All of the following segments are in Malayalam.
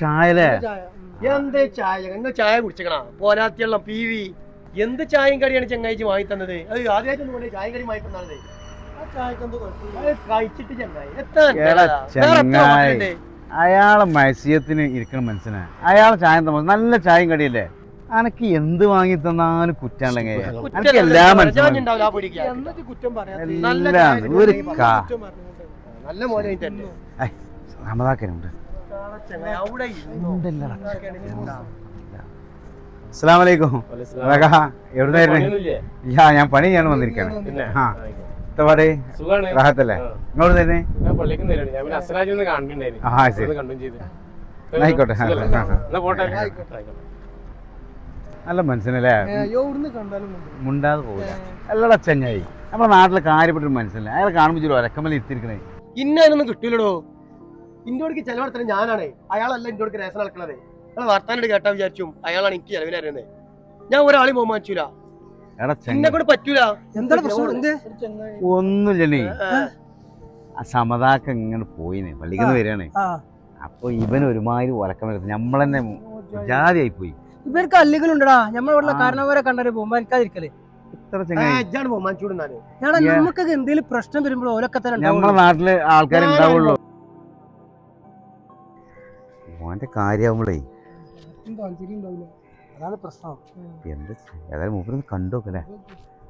ചായലേ എന്ത് ചായ? നിങ്ങൾ ചായ? കുടിച്ചണ പോരാത്തിയുള്ള പി വി. എന്ത് ചായയും കടിയാണ് ചങ്ങായിച്ച് വാങ്ങി തന്നത് അത് ആദ്യമായിട്ട് പോലെ ചായയും കടി വാങ്ങി തന്നത് കഴിച്ചിട്ട് ചങ്ങായി. എത്ര? അയാളെ മത്സ്യത്തിന് ഇരിക്കണം മനസ്സിനെ അയാളെ ചായ തമ്മ നല്ല ചായം കടിയല്ലേ? അനക്ക് എന്ത് വാങ്ങി തന്നാലും കുറ്റാണെങ്കിൽ അനക്ക് കുറ്റമല്ല, എല്ലാ ചായ ഒരു കാ. നല്ല മോനെ തന്നെ. ഇരുന്നോ. അസ്സാം വലൈക്കും എവിടുന്നായിരുന്നു യാ ഞാൻ പണി ചെയ്യാൻ വന്നിരിക്കാണ് ആ ഇത്തപാടെ സുഖാണ്. റാഹത്തല്ലേ? ഇങ്ങോട്ട് തന്നെ ആ, ശരി. ആയിക്കോട്ടെ, നല്ല മനസ്സിനല്ലേ. മുണ്ടാതെ പോകില്ല അല്ലടാ ചങ്ങായി. നമ്മുടെ നാട്ടിലെ കാര്യപ്പെട്ടൊരു മനസ്സിലല്ലേ അയാളെ കാണുമ്പോൾ ഒരക്കമ്മൽ ഇരുത്തിരിക്കണേ ഇന്നൊന്നും കിട്ടൂലടോ ഇന്നോടക്ക് ചെലവെടുത്തത് ഞാനാണ്. അയാളല്ല ഇന്ത്യയ്ക്ക് റേഷൻ നടക്കണത്. അയാൾ വർത്താനോട് കേട്ടാ വിചാരിച്ചു അയാളാണ് എനിക്ക് ചെലവിലായിരുന്നത് ഞാൻ ഒരാളെ എടാ എന്നെ കൊണ്ട് പറ്റൂല. എന്താണ് പ്രശ്നം? ആ. സമതാക്ക ഇങ്ങനെ പോയിനെ. പള്ളിക്കുന്ന വരികയാണ്. അപ്പൊ ഇവൻ ഒരുമാതിരി ഉറക്കം നമ്മളെന്നെ ജാതിയായി പോയി. ഇവർക്ക് അല്ലികളുണ്ടടാ നമ്മളിവിടെ ആ. കാരണവരെ ചൂടുന്നാൽ ഞാടാ Yeah. എന്തെങ്കിലും പ്രശ്നം വരുമ്പോൾ ഓലൊക്കെ തന്നെ നമ്മളെ ഉണ്ടാവുള്ളൂ. നാട്ടിൽ ആൾക്കാർ ഓന്റെ കാര്യാവുമ്പളേ. എന്താ താല്പര്യം ഉണ്ടാവില്ല. അതാണ് പ്രശ്നം. എന്ത് ഏതായാലും മൂപ്പരൊന്ന് കണ്ടു നോക്കല്ലേ.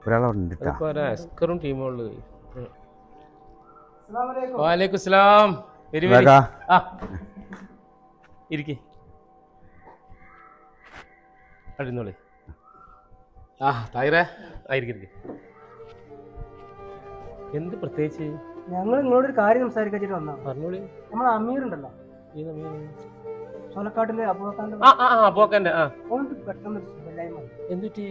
ഒരാളവിടെ ഉണ്ട്. അസ്കറും. വാലേക്കും സ്ലാം ആ. ഇരിക്കെ. അടിന്നോളി. ആ തായിറേ. ആയിരിക്കും എന്ത് പ്രത്യേകിച്ച്? ഞങ്ങൾ നിങ്ങളോട് ഒരു കാര്യം സംസാരിക്കാൻ വന്നാ പറഞ്ഞോളി. നമ്മളെ അമീർ ഉണ്ടല്ലോ ഈ സമയം ചോലക്കാട്ടിലെ അബൂബക്കാന്റെ ആ ആ ആ പോക്കന്റെ ആ. ഓനക്ക് പെട്ടെന്ന് ഒരു സുഖമില്ലായ്മ വന്നു. എന്തുറ്റി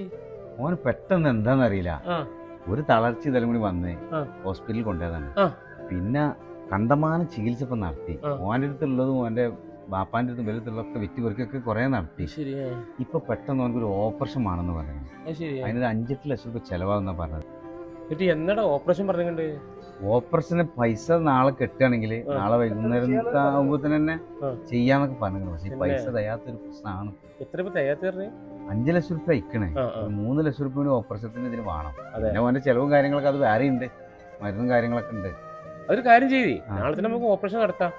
ഓന് പെട്ടെന്ന് എന്താന്നറിയില്ല ആ. ഒരു തളർച്ച ഇതെല്ലാം കൂടി വന്ന് ആ. ഹോസ്പിറ്റലിൽ കൊണ്ടുപോയതാണ്. ആ. പിന്നെ കണ്ടമാനം ചികിത്സ ഇപ്പം നടത്തി. ആ. ഓന്റെ അടുത്തുള്ളതും ഓന്റെ ബാപ്പാന്റെ അടുത്തും വലുതുള്ളതൊക്കെ വിറ്റ് പെറുക്കൊക്കെ കുറേ നടത്തി. ഇപ്പൊ പെട്ടെന്ന് ഓനക്ക് ഒരു ഓപ്പറേഷൻ ആണെന്ന് പറയുന്നത് അത് അതിനൊരു അഞ്ചെട്ട് ലക്ഷം രൂപ ചെലവാകുന്ന പറഞ്ഞത്. എന്നിട്ട് എന്നടാ ഓപ്പറേഷൻ പറഞ്ഞുകൊണ്ട് ഓപ്പറേഷന് പൈസ നാളെ കെട്ടുകയാണെങ്കിൽ നാളെ വൈകുന്നേരം ആകുമ്പോൾ തന്നെ. ചെയ്യാന്നൊക്കെ പറഞ്ഞു പക്ഷെ പൈസ തയ്യാത്തൊരു പ്രശ്നമാണ്. എത്ര തയ്യാത്ത അഞ്ച് ലക്ഷം രൂപ അയക്കണേ. മൂന്ന് ലക്ഷം രൂപ കൂടി ഓപ്പറേഷത്തിന് ഇതിന് വേണം. അതെ. പിന്നെ ഓന്റെ ചെലവും കാര്യങ്ങളൊക്കെ അത് വേറെ ഉണ്ട്. മരുന്നും കാര്യങ്ങളൊക്കെ ഉണ്ട്. അതൊരു കാര്യം ചെയ്തി നാളെ തന്നെ നമുക്ക് ഓപ്പറേഷൻ നടത്താം.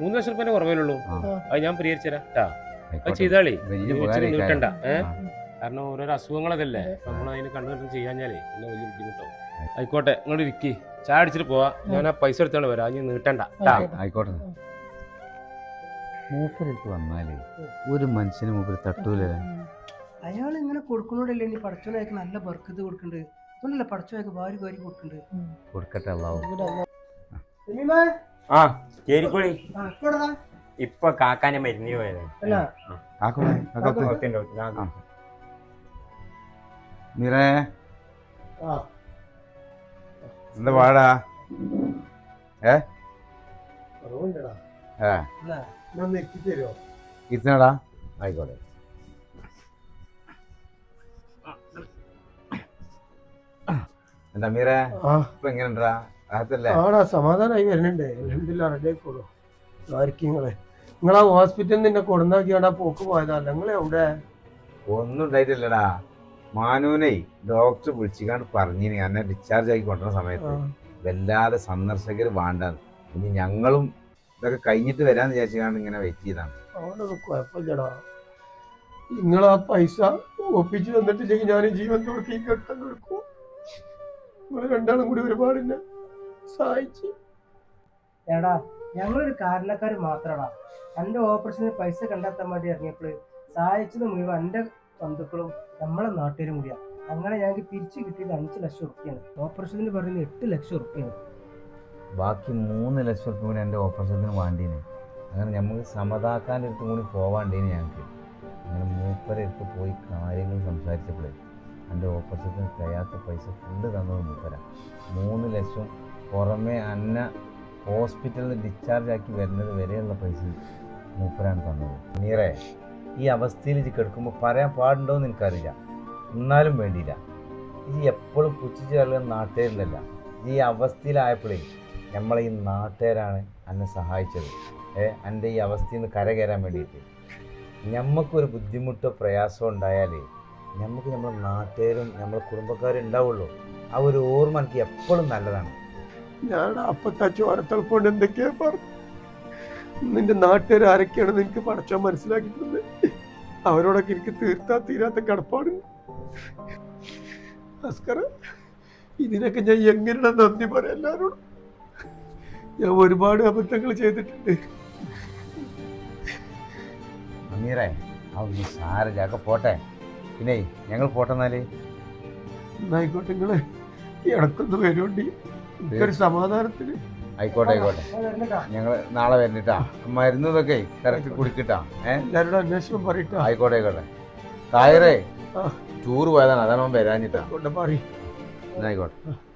മൂന്ന് ലക്ഷം രൂപ കുറവേലുള്ളൂ. അത് ഞാൻ പരിഹരിച്ചുതരാം. അത്. ചെയ്താളേ. നീട്ടണ്ട കാരണം ഓരോരോ അസുഖങ്ങളതല്ലേ. നമ്മൾ അതിന് കണ്ടുപിടിച്ച് കണ്ടു ചെയ്യാഞ്ഞാലേ പിന്നെ വലിയ ബുദ്ധിമുട്ടാവും. ആയിക്കോട്ടെ ഇങ്ങോട്ട് ഇരിക്കി. ചായ അടിച്ചിട്ട് പോവാ. ഞാൻ ആ പൈസ എടുത്തോണ്ട് വരാം. ഇനി നീട്ടണ്ട. ട്ടാ. ആയിക്കോട്ടെ. മൂപ്പരെടുത്ത് വന്നാലേ ഒരു മനുഷ്യന് മൂപ്പര് തട്ടൂല അയാൾ ഇങ്ങനെ കൊടുക്കണോടല്ലേ നീ പടച്ചോനയക്ക് നല്ല ബർക്കത്ത് കൊടുക്കണ്ട്. ഒന്നല്ല പടച്ചോനയക്ക് വാരി വാരി കൊടുക്കണ്ട്. കൊടുക്കട്ടെ ആ ഇപ്പോടെടാ. ഇപ്പൊ കാക്കാനെ മരുന്നി പോയത്. നിറേ. ആ. എന്താ പാടാ ഏ? ഏ. ഇരുത്തണടാ ആയിക്കോട്ടെ. എന്താ മീറേ? ആ. ഇപ്പൊ എങ്ങനെണ്ടാ അകത്തല്ലേ? ആടാ സമാധാനമായി വരുന്നുണ്ട് എന്തില്ല റെഡി ആയിക്കോളൂ ആയിരിക്കും നിങ്ങളെ നിങ്ങളാ ഹോസ്പിറ്റലിൽ നിന്നെ കൊടുന്നാക്കിയാടാ പോക്ക് പോയതാ. നിങ്ങളെ എവിടെ ഒന്നും ഉണ്ടായിട്ടില്ലടാ. മാനൂനെ ഡോക്ടർ വിളിച്ചിക്കാണ്ട് പറഞ്ഞിനി. എന്നെ ഡിസ്ചാർജ് ആക്കി കൊണ്ടുവന്ന സമയത്ത് വല്ലാതെ സന്ദർശകർ വേണ്ട ഇനി ഞങ്ങളും ഇതൊക്കെ കഴിഞ്ഞിട്ട് വരാന്ന് വിചാരിച്ചാണ് ഇങ്ങനെ വെയിറ്റ് ചെയ്താണ്. അവിടെ കുഴപ്പമില്ലടാ. നിങ്ങൾ ആ പൈസ ഒപ്പിച്ച് തന്നിട്ടില്ലെങ്കിൽ ഞാൻ ജീവൻ കൊടുക്കി കെട്ടം കൊടുക്കും നിങ്ങൾ രണ്ടാളും കൂടി ഒരുപാട് എന്നെ സഹായിച്ച്. എടാ ഞങ്ങളൊരു കാരണക്കാർ മാത്രടാ. എന്റെ ഓപ്പറേഷന് പൈസ കണ്ടെത്താൻ വേണ്ടി ഇറങ്ങിയപ്പോൾ സഹായിച്ചത് മുഴുവൻ എന്റെ ബന്ധുക്കളും നമ്മളെ നാട്ടുകാരും കൂടിയാ. അങ്ങനെ ഞങ്ങൾക്ക് പിരിച്ചു കിട്ടിയത് അഞ്ച് ലക്ഷം ഉറുപ്പിയാണ്. ഓപ്പറേഷന് പറയുന്നത് എട്ട് ലക്ഷം ഉറുപ്പിയാണ്. ബാക്കി മൂന്ന് ലക്ഷം റുപ്യ കൂടി എന്റെ ഓപ്പറേഷത്തിന് വേണ്ടീന്. അങ്ങനെ നമുക്ക് സമതാക്കാന്റെ അടുത്തും കൂടി പോവാണ്ടീന് ഞങ്ങൾക്ക് അങ്ങനെ മൂപ്പരെ അടുത്ത് പോയി കാര്യങ്ങൾ സംസാരിച്ചപ്പോഴേ എന്റെ ഓപ്പറേഷത്തിന് കഴിയാത്ത പൈസ ഫുഡ് തന്നത് മൂപ്പര. മൂന്ന് ലക്ഷം പുറമെ അന്ന ഹോസ്പിറ്റലിൽ ഡിസ്ചാർജ് ആക്കി വരുന്നത് വരെയുള്ള പൈസ മൂപ്പരാണ് തന്നത്. നീറേ ഈ അവസ്ഥയിൽ ഇത് കിടക്കുമ്പോൾ പറയാൻ പാടുണ്ടോയെന്ന് എനിക്കറിയില്ല. എന്നാലും വേണ്ടിയില്ല. ഇത് എപ്പോഴും പുച്ഛിച്ച് കളയുന്ന നാട്ടുകാരിലല്ല. ഈ അവസ്ഥയിലായപ്പോഴേ നമ്മളെ ഈ നാട്ടുകാരാണ് എന്നെ സഹായിച്ചത്. എന്റെ ഈ അവസ്ഥയിൽ നിന്ന് കരകയറാൻ വേണ്ടിയിട്ട്. നമുക്കൊരു ബുദ്ധിമുട്ടോ പ്രയാസമോ ഉണ്ടായാൽ നമുക്ക് നമ്മുടെ നാട്ടുകാരും നമ്മുടെ കുടുംബക്കാരും ഉണ്ടാവുള്ളൂ. ആ ഒരു ഓർമ്മ എനിക്ക് എപ്പോഴും നല്ലതാണ്. ഞാൻ അപ്പത്തെ കൊണ്ട് എന്തൊക്കെയാ പറഞ്ഞു? നിന്റെ നാട്ടുകാർ ആരൊക്കെയാണ് നിനക്ക് പടച്ചാൻ മനസ്സിലാക്കിയിട്ടുണ്ട്. അവരോടൊക്കെ എനിക്ക് തീർത്താ തീരാത്ത കടപ്പാട്. ഇതിനൊക്കെ ഞാൻ എങ്ങനെയാണ് നന്ദി പറയാം എല്ലാവരോടും ഞാൻ ഒരുപാട് അബദ്ധങ്ങൾ ചെയ്തിട്ടുണ്ട്. അമീറേ സാരജാക്ക പോട്ടെ. പിന്നെ ഞങ്ങൾ പോട്ടെ എന്നാൽ? എന്നായിക്കോട്ടെ നിങ്ങൾ. ഇടക്കൊന്ന് എനിക്കൊരു സമാധാനത്തിന്. ആയിക്കോട്ടെ ആയിക്കോട്ടെ. ഞങ്ങൾ നാളെ വരുന്നിട്ടാ മരുന്നതൊക്കെ കറക്റ്റ് കുടിക്കിട്ടാ. ഏഹ് അന്വേഷണം പറയട്ടോ. ആയിക്കോട്ടെ ആയിക്കോട്ടെ. തായറേ ചൂറ് ടൂർ പോയതാണ്. അതാണ് അവൻ വരാഞ്ഞിട്ടാ. എന്നായിക്കോട്ടെ